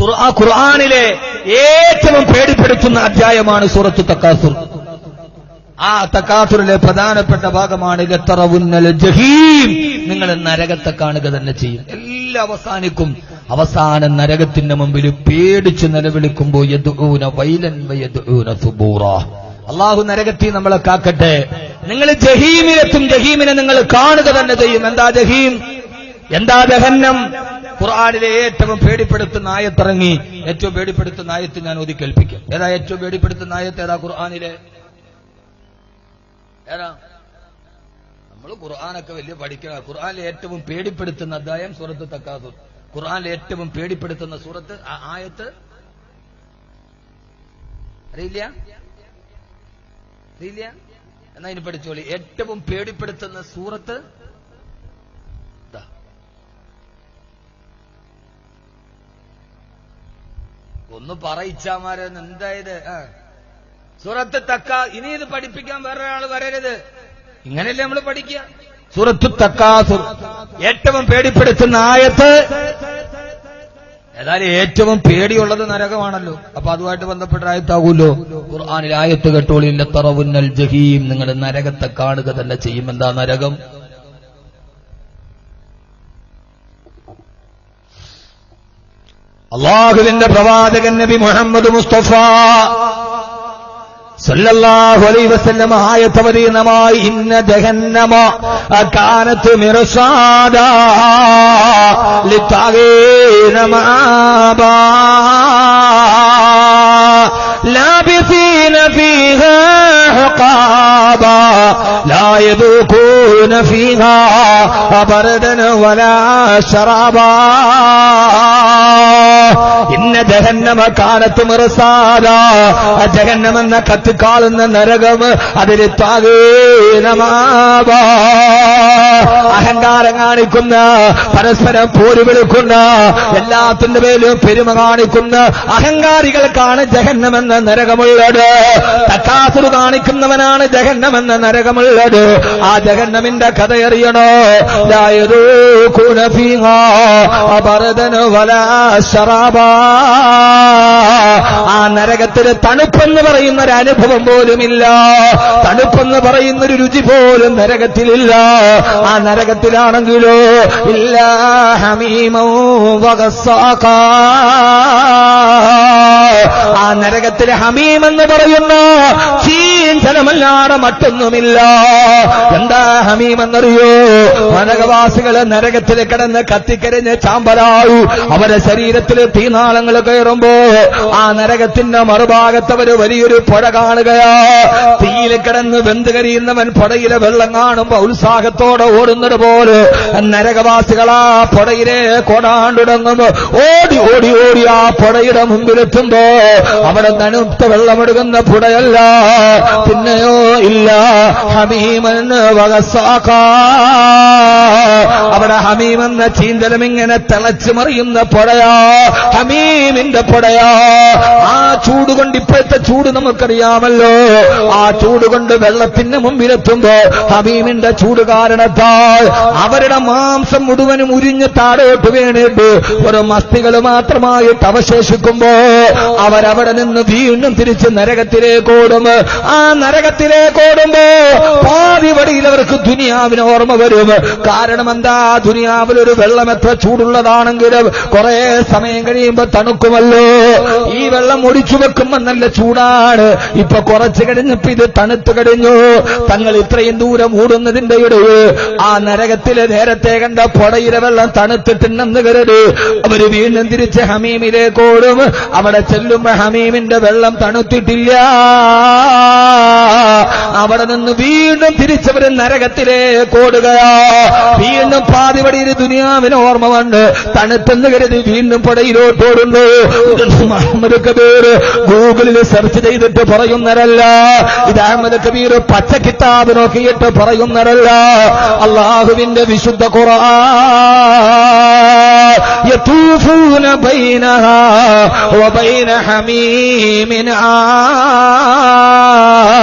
ആ ഖുർആാനിലെ ഏറ്റവും പേടിപ്പെടുത്തുന്ന അധ്യായമാണ് സൂറത്ത് തക്കാസുർ. ആ തക്കാസുറിലെ പ്രധാനപ്പെട്ട ഭാഗമാണ് ഗത്തറവുന്നൽ ജഹീം. നിങ്ങൾ നരകത്തെ കാണുക തന്നെ ചെയ്യും. എല്ലാം അവസാനിക്കും അവസാന നരകത്തിന്റെ മുമ്പിൽ പേടിച്ച് നിലവിളിക്കുമ്പോൾ യദ്ഊന വൈലൻ വയദ്ഊന സുബൂറ. അള്ളാഹു നരകത്തി നമ്മളെ കാക്കട്ടെ. നിങ്ങൾ ജഹീമിലെത്തും ജഹീമിനെ നിങ്ങൾ കാണുക തന്നെ ചെയ്യും. എന്താ ജഹീം? എന്താ ജഹന്നം ഖുർആാനിലെ ഏറ്റവും പേടിപ്പെടുത്തുന്ന ആയത്തിറങ്ങി ഏറ്റവും പേടിപ്പെടുത്തുന്ന ആയത്ത് ഞാൻ ഒതി കേൾപ്പിക്കും. ഏതാ ഏറ്റവും പേടിപ്പെടുത്തുന്ന ആയത്ത്? ഏതാ ഖുർആാനിലെ? ഏതാ? നമ്മൾ ഖുർആാനൊക്കെ വലിയ പഠിക്കണം ഖുർആാനിലെ ഏറ്റവും പേടിപ്പെടുത്തുന്ന അധ്യായം സൂറത്ത് തക്കാസു ഖുർആാനിലെ ഏറ്റവും പേടിപ്പെടുത്തുന്ന സൂറത്ത് ആയത്ത്? അറിയില്ല? അറിയില്ല? എന്നാ ഇനി പഠിച്ചോളി. ഏറ്റവും പേടിപ്പെടുത്തുന്ന സൂറത്ത് ഒന്ന് പറയിച്ചാമാരെ എന്തായത്? സുറത്ത് തക്ക ഇനി ഇത് പഠിപ്പിക്കാൻ വേറെ ഒരാൾ വരരുത്. ഇങ്ങനെയല്ലേ നമ്മൾ പഠിക്കുക സൂറത്തു തക്കാസുർ ഏറ്റവും പേടിപ്പെടുത്തുന്ന ആയത്ത്? ഏതായാലും ഏറ്റവും പേടിയുള്ളത് നരകമാണല്ലോ. അപ്പൊ അതുമായിട്ട് ബന്ധപ്പെട്ട ആയത്താകൂല്ലോ ഖുർആാനിൽ ആയത്ത് കേട്ടോളില്ല തറവുന്നൽ ജഹീം. നിങ്ങൾ നരകത്തെ കാണുക തന്നെ ചെയ്യും എന്താ നരകം? അള്ളാഹുവിന്റെ പ്രവാചകൻ നബി മുഹമ്മദ് മുസ്തഫ. സല്ലല്ലാഹു അലൈഹി വസല്ലം ഇന്ന ജഹന്നമ മിർസാദ ലാബിസീന ഫീഹാ حقابا لا يذوقون فيها بردا ولا شرابا ഇന്ന ജഹന്നമ കാലത്ത് മിറസാദ ജഹന്നം എന്ന കത്തിക്കാളുന്ന നരകം അതിന് താകേനമാവാ അഹങ്കാരം കാണിക്കുന്ന പരസ്പരം പോരി വിളിക്കുന്ന എല്ലാത്തിന്റെ പേരിലും പെരുമ കാണിക്കുന്ന അഹങ്കാരികൾക്കാണ് ജഹന്നമെന്ന നരകമുള്ളത് തക്കാസുർ കാണിക്കുന്നവനാണ് ജഹന്നമെന്ന നരകമുള്ളത്. ആ ജഹന്നമിന്റെ കഥയറിയണോ? ആ നരകത്തിന് തണുപ്പെന്ന് പറയുന്ന ഒരു അനുഭവം പോലുമില്ല. തണുപ്പെന്ന് പറയുന്ന ഒരു രുചി പോലും നരകത്തിലില്ല. ആ നരകത്തിലാണെങ്കിലോ ഇല്ല ഹമീമോ വകസാക്കാ ആ നരകത്തിലെ ഹമീം എന്ന് പറയുന്ന ചീഞ്ചലമല്ലാതെ മറ്റൊന്നുമില്ല. എന്താ ഹമീമെന്നറിയോ? നരകവാസികൾ നരകത്തിൽ കിടന്ന് കത്തിക്കരിഞ്ഞ് ചാമ്പലായി. അവരെ ശരീരത്തിൽ തീനാളങ്ങൾ കയറുമ്പോ ആ നരകത്തിന്റെ മറുഭാഗത്ത് അവർ വലിയൊരു പുഴ കാണുകയാ. തീയിൽ കിടന്ന് വെന്ത് കരിയുന്നവൻ പുഴയിലെ വെള്ളം കാണുമ്പോ ഉത്സാഹത്തോടെ ഓടുന്നത് പോലെ നരകവാസികളാ പുഴയിലെ കൊടാണ്ടുടങ്ങും. ഓടി ഓടി ഓടി ആ പുഴയുടെ മുമ്പിലെത്തുമ്പോ അവിടെ നനുത്ത വെള്ളമെടുക്കുന്ന പുഴയല്ല. പിന്നെയോ ഇല്ല ഹമീമെന്ന് അവിടെ ഹമീമെന്ന ചീന്തലം ഇങ്ങനെ തിളച്ചു മറിയുന്ന പുഴയാ ഹമീമിന്റെ പുഴയാ ആ ചൂട് കൊണ്ട് ഇപ്പോഴത്തെ ചൂട് നമുക്കറിയാമല്ലോ. ആ ചൂട് കൊണ്ട് വെള്ളത്തിന് മുമ്പിലെത്തുമ്പോ ഹമീമിന്റെ ചൂട് കാരണത്താൽ അവരുടെ മാംസം മുഴുവനും ഉരിഞ്ഞ് താഴോട്ട് വീണിട്ട് ഒരു മസ്തികൾ മാത്രമായിട്ട് അവശേഷിക്കുമ്പോ അവരവിടെ നിന്ന് വീണ്ടും തിരിച്ച് നരകത്തിലേക്ക് ഓടും. ആ നരകത്തിലേക്ക് ഓടുമ്പോ പാതി വടിയിൽ അവർക്ക് ദുനിയാവിന് ഓർമ്മ വരും. കാരണം എന്താ? ദുനിയാവിൽ ഒരു വെള്ളം എത്ര ചൂടുള്ളതാണെങ്കിലും കുറെ സമയം കഴിയുമ്പോ തണുക്കുമല്ലോ. ഈ വെള്ളം ഒടിച്ചു വെക്കുമ്പോ നല്ല ചൂടാണ്. ഇപ്പൊ കുറച്ച് കഴിഞ്ഞപ്പോ ഇത് തണുത്തു കഴിഞ്ഞു. തങ്ങൾ ഇത്രയും ദൂരം ഓടുന്നതിന്റെ ഇടയിൽ ആ നരകത്തിലെ നേരത്തെ കണ്ട പുഴയിലെ വെള്ളം തണുത്തിട്ടുണ്ടെന്ന് കരുത് അവർ വീണ്ടും തിരിച്ച് ഹമീമിലേക്ക് ഓടും. അവിടെ ചെല്ലുമ്പോ ഹമീമിന്റെ വെള്ളം തണുത്തിട്ടില്ല. അവിടെ നിന്ന് വീണ്ടും തിരിച്ചവർ നരകത്തിലേക്ക് ഓടുക വീണ്ടും പാതിവടിയിൽ ദുനിയാവിന് ഓർമ്മ വന്ന് തണുത്തെന്ന് കരുതി വീണ്ടും പടയിലോട്ട് ഓടുന്നു. അഹമ്മദ് കബീർ ഗൂഗിളിൽ സെർച്ച് ചെയ്തിട്ട് പറയുന്നരല്ല ഇത് അഹമ്മദ് കബീർ പച്ച കിതാബ് നോക്കിയിട്ട് പറയുന്നരല്ല അള്ളാഹുവിന്റെ വിശുദ്ധ ഖുറാ ൂന ബൈനഹ ഹമീമിൻ ആ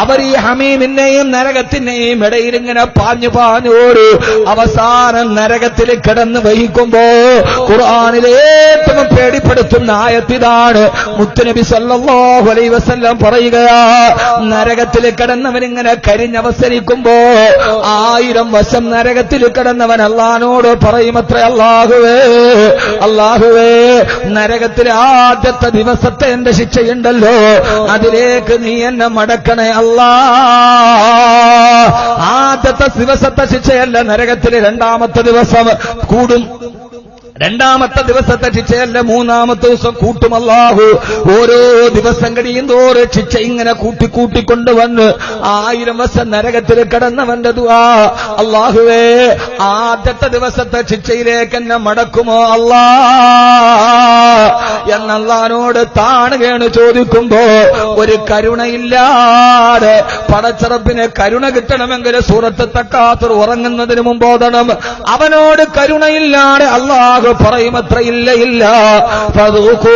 അവർ ഈ ഹമീമിന്റെയും നരകത്തിന്റെയും ഇടയിൽ ഇങ്ങനെ പാഞ്ഞു പാഞ്ഞു ഓടി അവസാനം നരകത്തിൽ കിടന്ന് വഹിക്കുമ്പോ ഖുർആാനിലെ ഏറ്റവും പേടിപ്പെടുത്തുന്ന ആയത്തിതാണ്. മുത്തുനബി സല്ലല്ലാഹു അലൈഹി വസല്ലം പറയുകയാ നരകത്തിൽ കിടന്നവനിങ്ങനെ കരിഞ്ഞവസരിക്കുമ്പോ ആയിരം വശം നരകത്തിൽ കിടന്നവൻ അള്ളഹാനോട് പറയുമത്ര അള്ളാഹുവേ അള്ളാഹുവേ നരകത്തിലെ ആദ്യത്തെ ദിവസത്തെ എന്റെ ശിക്ഷയുണ്ടല്ലോ. അതിലേക്ക് നീ എന്നെ മടക്കണേ അല്ലാ. ആദ്യത്തെ ദിവസത്തെ ശിക്ഷയല്ല നരകത്തിലെ രണ്ടാമത്തെ ദിവസം കൂടും. രണ്ടാമത്തെ ദിവസത്തെ ശിക്ഷയല്ല മൂന്നാമത്തെ ദിവസം കൂട്ടുമല്ലാഹു ഓരോ ദിവസം കഴിയും തോറും ശിക്ഷ ഇങ്ങനെ കൂട്ടിക്കൂട്ടിക്കൊണ്ടുവന്ന് ആയിരം വർഷം നരകത്തിൽ കിടന്നവന്റെ ദുവാ അള്ളാഹുവേ ആദ്യത്തെ ദിവസത്തെ ശിക്ഷയിലേക്ക് എന്നെ മടക്കുമോ അല്ലാ? എന്നല്ലാനോട് താണുകയാണ് ചോദിക്കുമ്പോ ഒരു കരുണയില്ലാതെ പടച്ചറപ്പിന് കരുണ കിട്ടണമെങ്കിൽ സൂറത്ത് തക്കാത്തർ ഉറങ്ങുന്നതിന് മുമ്പ് ഓതണം അവനോട് കരുണയില്ലാതെ അള്ളാഹു പറയുമത്ര ഇല്ല ഇല്ല ഇല്ലാതാവാ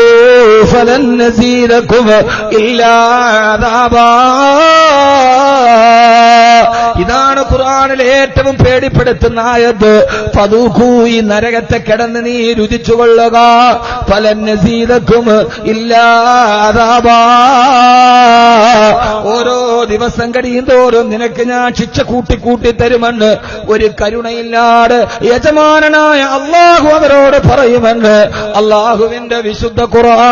ഇല്ലാ അദാബാ. ഇതാണ് ഖുർആനിലെ ഏറ്റവും പേടിപ്പെടുത്തുന്ന ആയത്. ഫദൂഖൂ ഈ നരകത്തെ കിടന്ന് നീ രുചിച്ചു കൊള്ളുക. പല നസീതക്കും ഇല്ലാ അദാബാ. ഓരോ ദിവസം കഴിയും തോറും നിനക്ക് ഞാൻ ശിക്ഷ കൂട്ടി കൂട്ടി തരുമെന്ന് ഒരു കരുണയില്ലാട് യജമാനനായ അള്ളാഹു അവരോട് പറയുമെന്ന് അള്ളാഹുവിന്റെ വിശുദ്ധ ഖുർആൻ.